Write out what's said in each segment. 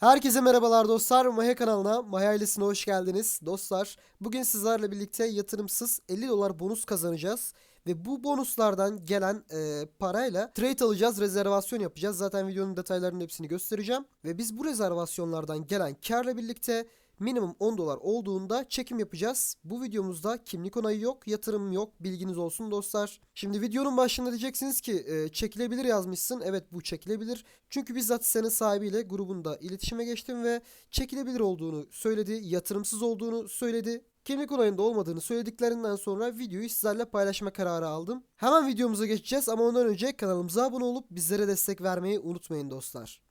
Herkese merhabalar dostlar. Maya kanalına, Maya ailesine hoş geldiniz. Dostlar, bugün sizlerle birlikte yatırımsız 50 dolar bonus kazanacağız. Ve bu bonuslardan gelen e, parayla trade alacağız, rezervasyon yapacağız. Zaten videonun detaylarının hepsini göstereceğim. Ve biz bu rezervasyonlardan gelen karla birlikte minimum 10 dolar olduğunda çekim yapacağız. Bu videomuzda kimlik onayı yok, yatırım yok. Bilginiz olsun dostlar. Şimdi videonun başında diyeceksiniz ki e, çekilebilir yazmışsın. Evet bu çekilebilir. Çünkü bizzat senin sahibiyle grubunda iletişime geçtim ve çekilebilir olduğunu söyledi. Yatırımsız olduğunu söyledi. Kimlik onayında olmadığını söylediklerinden sonra videoyu sizlerle paylaşma kararı aldım. Hemen videomuza geçeceğiz ama ondan önce kanalımıza abone olup bizlere destek vermeyi unutmayın dostlar.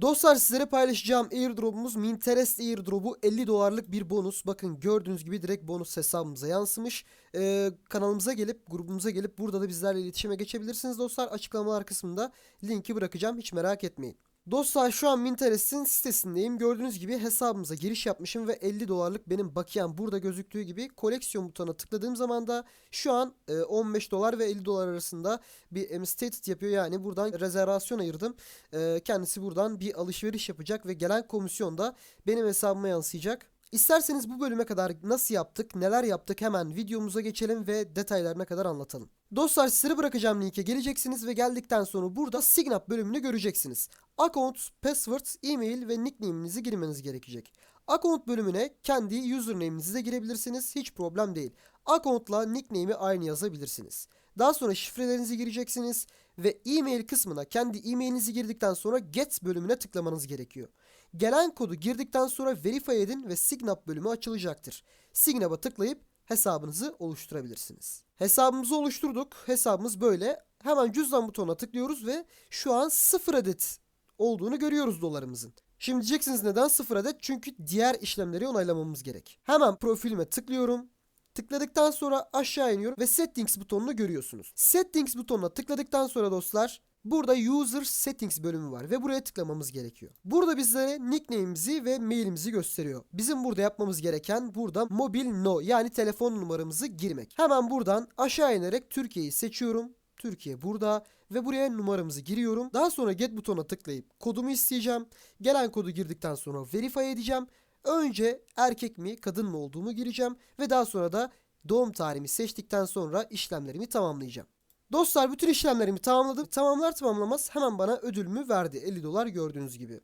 Dostlar sizlere paylaşacağım airdrop'umuz Minterest airdrop'u 50 dolarlık bir bonus. Bakın gördüğünüz gibi direkt bonus hesabımıza yansımış. Ee, kanalımıza gelip grubumuza gelip burada da bizlerle iletişime geçebilirsiniz dostlar. Açıklamalar kısmında linki bırakacağım hiç merak etmeyin. Dostlar şu an Minterest'in sitesindeyim. Gördüğünüz gibi hesabımıza giriş yapmışım ve 50 dolarlık benim bakiyem burada gözüktüğü gibi koleksiyon butonuna tıkladığım zaman da şu an e, 15 dolar ve 50 dolar arasında bir stated yapıyor. Yani buradan rezervasyon ayırdım. E, kendisi buradan bir alışveriş yapacak ve gelen komisyon da benim hesabıma yansıyacak. İsterseniz bu bölüme kadar nasıl yaptık, neler yaptık hemen videomuza geçelim ve detaylarına kadar anlatalım. Dostlar sizlere bırakacağım linke geleceksiniz ve geldikten sonra burada Sign Up bölümünü göreceksiniz. Account, password, e-mail ve nickname'inizi girmeniz gerekecek. Account bölümüne kendi username'inizi de girebilirsiniz. Hiç problem değil. Account'la nickname'i aynı yazabilirsiniz. Daha sonra şifrelerinizi gireceksiniz ve e-mail kısmına kendi e-mailinizi girdikten sonra get bölümüne tıklamanız gerekiyor. Gelen kodu girdikten sonra verify edin ve Sign Up bölümü açılacaktır. Sign Up'a tıklayıp hesabınızı oluşturabilirsiniz. Hesabımızı oluşturduk. Hesabımız böyle. Hemen cüzdan butonuna tıklıyoruz ve şu an 0 adet olduğunu görüyoruz dolarımızın. Şimdi diyeceksiniz neden 0 adet? Çünkü diğer işlemleri onaylamamız gerek. Hemen profilime tıklıyorum. Tıkladıktan sonra aşağı iniyorum ve settings butonunu görüyorsunuz. Settings butonuna tıkladıktan sonra dostlar Burada User Settings bölümü var ve buraya tıklamamız gerekiyor. Burada bizlere nickname'imizi ve mailimizi gösteriyor. Bizim burada yapmamız gereken burada mobil no yani telefon numaramızı girmek. Hemen buradan aşağı inerek Türkiye'yi seçiyorum. Türkiye burada ve buraya numaramızı giriyorum. Daha sonra get butonuna tıklayıp kodumu isteyeceğim. Gelen kodu girdikten sonra verify edeceğim. Önce erkek mi kadın mı olduğumu gireceğim ve daha sonra da doğum tarihimi seçtikten sonra işlemlerimi tamamlayacağım. Dostlar bütün işlemlerimi tamamladım. Tamamlar tamamlamaz hemen bana ödülümü verdi. 50 dolar gördüğünüz gibi.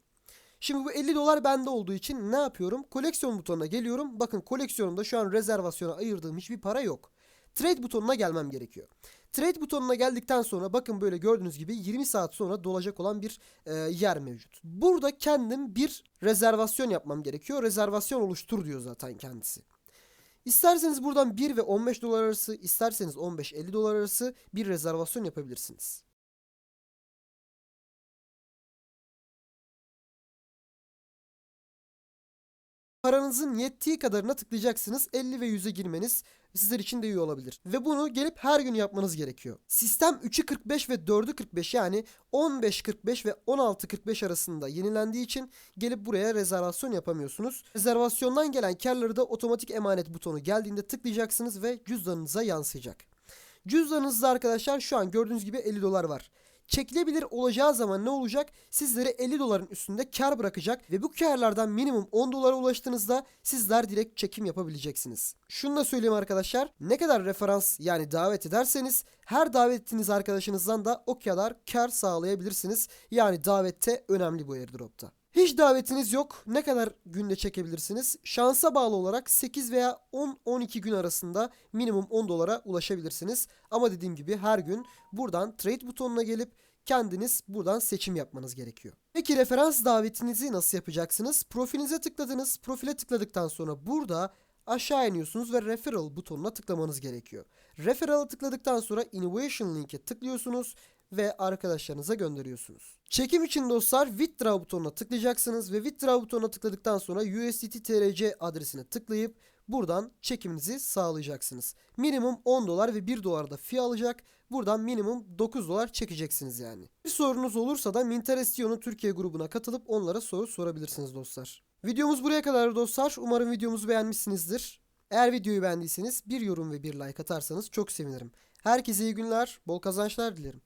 Şimdi bu 50 dolar bende olduğu için ne yapıyorum? Koleksiyon butonuna geliyorum. Bakın koleksiyonumda şu an rezervasyona ayırdığım hiçbir para yok. Trade butonuna gelmem gerekiyor. Trade butonuna geldikten sonra bakın böyle gördüğünüz gibi 20 saat sonra dolacak olan bir e, yer mevcut. Burada kendim bir rezervasyon yapmam gerekiyor. Rezervasyon oluştur diyor zaten kendisi. İsterseniz buradan 1 ve 15 dolar arası, isterseniz 15-50 dolar arası bir rezervasyon yapabilirsiniz. Paranızın yettiği kadarına tıklayacaksınız. 50 ve 100'e girmeniz sizler için de iyi olabilir. Ve bunu gelip her gün yapmanız gerekiyor. Sistem 3'ü 45 ve 4'ü 45 yani 15.45 ve 16.45 arasında yenilendiği için gelip buraya rezervasyon yapamıyorsunuz. Rezervasyondan gelen karları da otomatik emanet butonu geldiğinde tıklayacaksınız ve cüzdanınıza yansıyacak. Cüzdanınızda arkadaşlar şu an gördüğünüz gibi 50 dolar var. Çekilebilir olacağı zaman ne olacak? Sizlere 50 doların üstünde kar bırakacak ve bu karlardan minimum 10 dolara ulaştığınızda sizler direkt çekim yapabileceksiniz. Şunu da söyleyeyim arkadaşlar. Ne kadar referans yani davet ederseniz her davet ettiğiniz arkadaşınızdan da o kadar kar sağlayabilirsiniz. Yani davette önemli bu airdropta. Hiç davetiniz yok. Ne kadar günde çekebilirsiniz? Şansa bağlı olarak 8 veya 10-12 gün arasında minimum 10 dolara ulaşabilirsiniz. Ama dediğim gibi her gün buradan trade butonuna gelip kendiniz buradan seçim yapmanız gerekiyor. Peki referans davetinizi nasıl yapacaksınız? Profilinize tıkladınız. Profile tıkladıktan sonra burada aşağı iniyorsunuz ve referral butonuna tıklamanız gerekiyor. Referral'a tıkladıktan sonra innovation link'e tıklıyorsunuz ve arkadaşlarınıza gönderiyorsunuz. Çekim için dostlar withdraw butonuna tıklayacaksınız ve withdraw butonuna tıkladıktan sonra USDT TRC adresine tıklayıp buradan çekiminizi sağlayacaksınız. Minimum 10 dolar ve 1 dolar da fee alacak. Buradan minimum 9 dolar çekeceksiniz yani. Bir sorunuz olursa da Minterestion'un Türkiye grubuna katılıp onlara soru sorabilirsiniz dostlar. Videomuz buraya kadar dostlar. Umarım videomuzu beğenmişsinizdir. Eğer videoyu beğendiyseniz bir yorum ve bir like atarsanız çok sevinirim. Herkese iyi günler, bol kazançlar dilerim.